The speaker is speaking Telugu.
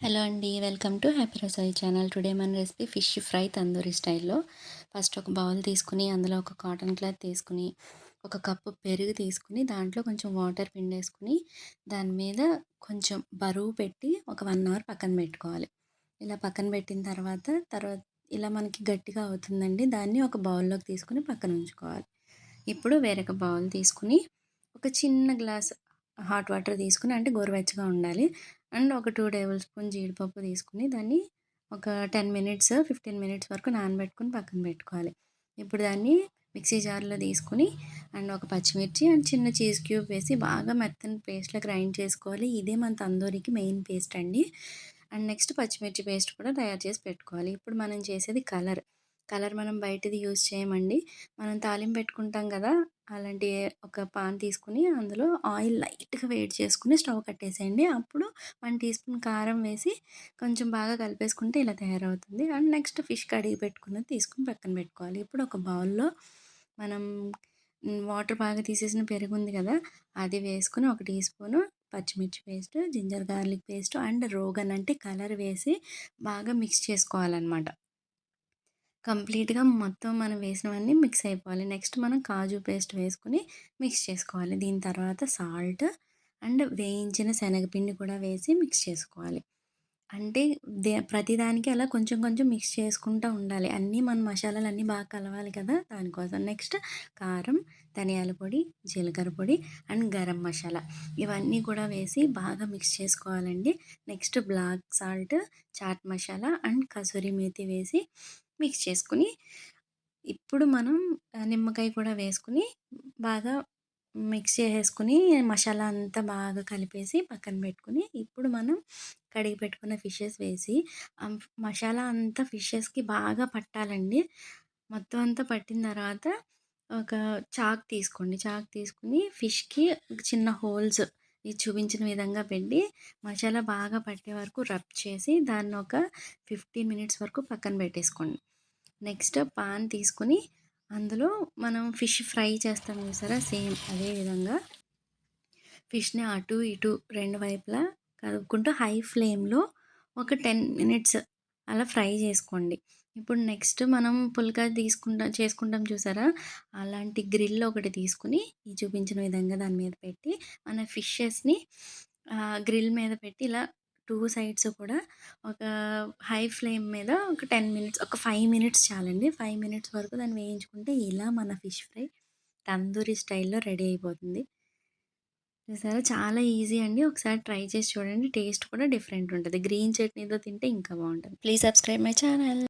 హలో అండి welcome to Happy Rasoi channel today మన రెసిపీ ఫిష్ ఫ్రై తందూరి స్టైల్లో ఫస్ట్ ఒక బౌల్ తీసుకుని అందులో ఒక కాటన్ క్లాత్ తీసుకుని ఒక కప్పు పెరుగు తీసుకుని దాంట్లో కొంచెం వాటర్ పిండేసుకుని దాని మీద కొంచెం బరువు పెట్టి ఒక వన్ అవర్ పక్కన పెట్టుకోవాలి. ఇలా పక్కన పెట్టిన తర్వాత తర్వాత ఇలా మనకి గట్టిగా అవుతుందండి దాన్ని ఒక బౌల్లోకి తీసుకుని పక్కన ఉంచుకోవాలి. ఇప్పుడు వేరొక బౌల్ తీసుకుని ఒక చిన్న గ్లాస్ హాట్ వాటర్ తీసుకుని అంటే గోరువెచ్చగా ఉండాలి. అండ్ ఒక టూ టేబుల్ స్పూన్ జీడిపప్పు తీసుకుని దాన్ని ఒక టెన్ మినిట్స్ ఫిఫ్టీన్ మినిట్స్ వరకు నానబెట్టుకుని పక్కన పెట్టుకోవాలి. ఇప్పుడు దాన్ని మిక్సీ జార్లో తీసుకుని అండ్ ఒక పచ్చిమిర్చి అండ్ చిన్న చీజ్ క్యూబ్ వేసి బాగా మెత్తని పేస్ట్లో గ్రైండ్ చేసుకోవాలి. ఇదే మన తందూరికి మెయిన్ పేస్ట్ అండి. అండ్ నెక్స్ట్ పచ్చిమిర్చి పేస్ట్ కూడా తయారు చేసి పెట్టుకోవాలి. ఇప్పుడు మనం చేసేది కలర్. కలర్ మనం బయటది యూజ్ చేయమండి. మనం తాలింపు పెట్టుకుంటాం కదా అలాంటి ఒక పాన్ తీసుకుని అందులో ఆయిల్ లైట్గా వేడి చేసుకుని స్టవ్ కట్టేసేయండి. అప్పుడు వన్ టీ స్పూన్ కారం వేసి కొంచెం బాగా కలిపేసుకుంటే ఇలా తయారవుతుంది. అండ్ నెక్స్ట్ ఫిష్ కడిగి పెట్టుకున్నది తీసుకుని పక్కన పెట్టుకోవాలి. ఇప్పుడు ఒక బౌల్లో మనం వాటర్ బాగా తీసేసిన పెరుగు ఉంది కదా అది వేసుకుని ఒక టీ స్పూను పచ్చిమిర్చి paste ginger garlic paste and Rogan అంటే కలర్ వేసి బాగా మిక్స్ చేసుకోవాలన్నమాట. కంప్లీట్గా మొత్తం మనం వేసినవన్నీ మిక్స్ అయిపోవాలి. నెక్స్ట్ మనం కాజు పేస్ట్ వేసుకుని మిక్స్ చేసుకోవాలి. దీని తర్వాత సాల్ట్ అండ్ వేయించిన శనగపిండి కూడా వేసి మిక్స్ చేసుకోవాలి. అంటే దే ప్రతిదానికి అలా కొంచెం కొంచెం మిక్స్ చేసుకుంటూ ఉండాలి. అన్నీ మన మసాలాలు అన్నీ బాగా కలవాలి కదా! దానికోసం నెక్స్ట్ కారం ధనియాల పొడి జీలకర్ర పొడి అండ్ గరం మసాలా ఇవన్నీ కూడా వేసి బాగా మిక్స్ చేసుకోవాలండి. Next black salt chaat masala and kasuri methi వేసి మిక్స్ చేసుకుని ఇప్పుడు మనం నిమ్మకాయ కూడా వేసుకుని బాగా మిక్స్ చేసేసుకుని మసాలా అంతా బాగా కలిపేసి పక్కన పెట్టుకుని ఇప్పుడు మనం కడిగి పెట్టుకున్న ఫిషెస్ వేసి మసాలా అంతా ఫిషెస్కి బాగా పట్టాలండి. మొత్తం అంతా పట్టిన తర్వాత ఒక చాక్ తీసుకోండి. చాక్ తీసుకుని ఫిష్కి చిన్న హోల్స్ ఇది చూపించిన విధంగా పెట్టి మసాలా బాగా పట్టే వరకు రబ్ చేసి దాన్ని ఒక ఫిఫ్టీన్ మినిట్స్ వరకు పక్కన పెట్టేసుకోండి. నెక్స్ట్ పాన్ తీసుకుని అందులో మనం ఫిష్ ఫ్రై చేస్తాం చూసారా? సేమ్ అదే విధంగా ఫిష్ని అటు ఇటు రెండు వైపులా కలుపుకుంటూ హై ఫ్లేమ్లో ఒక టెన్ మినిట్స్ అలా ఫ్రై చేసుకోండి. ఇప్పుడు నెక్స్ట్ మనం పుల్కా తీసుకుంటాం చేసుకుంటాం చూసారా? అలాంటి గ్రిల్ ఒకటి తీసుకుని ఈ చూపించిన విధంగా దాని మీద పెట్టి మన ఫిషెస్ని గ్రిల్ మీద పెట్టి ఇలా టూ సైడ్స్ కూడా ఒక హై ఫ్లేమ్ మీద ఒక టెన్ మినిట్స్ ఒక ఫైవ్ మినిట్స్ చాలండి. ఫైవ్ మినిట్స్ వరకు దాన్ని వేయించుకుంటే ఇలా మన ఫిష్ ఫ్రై తందూరి స్టైల్లో రెడీ అయిపోతుంది. చూసారా? చాలా ఈజీ అండి. ఒకసారి ట్రై చేసి చూడండి. టేస్ట్ కూడా డిఫరెంట్ ఉంటుంది. గ్రీన్ చట్నీతో తింటే ఇంకా బాగుంటుంది. Please subscribe my channel.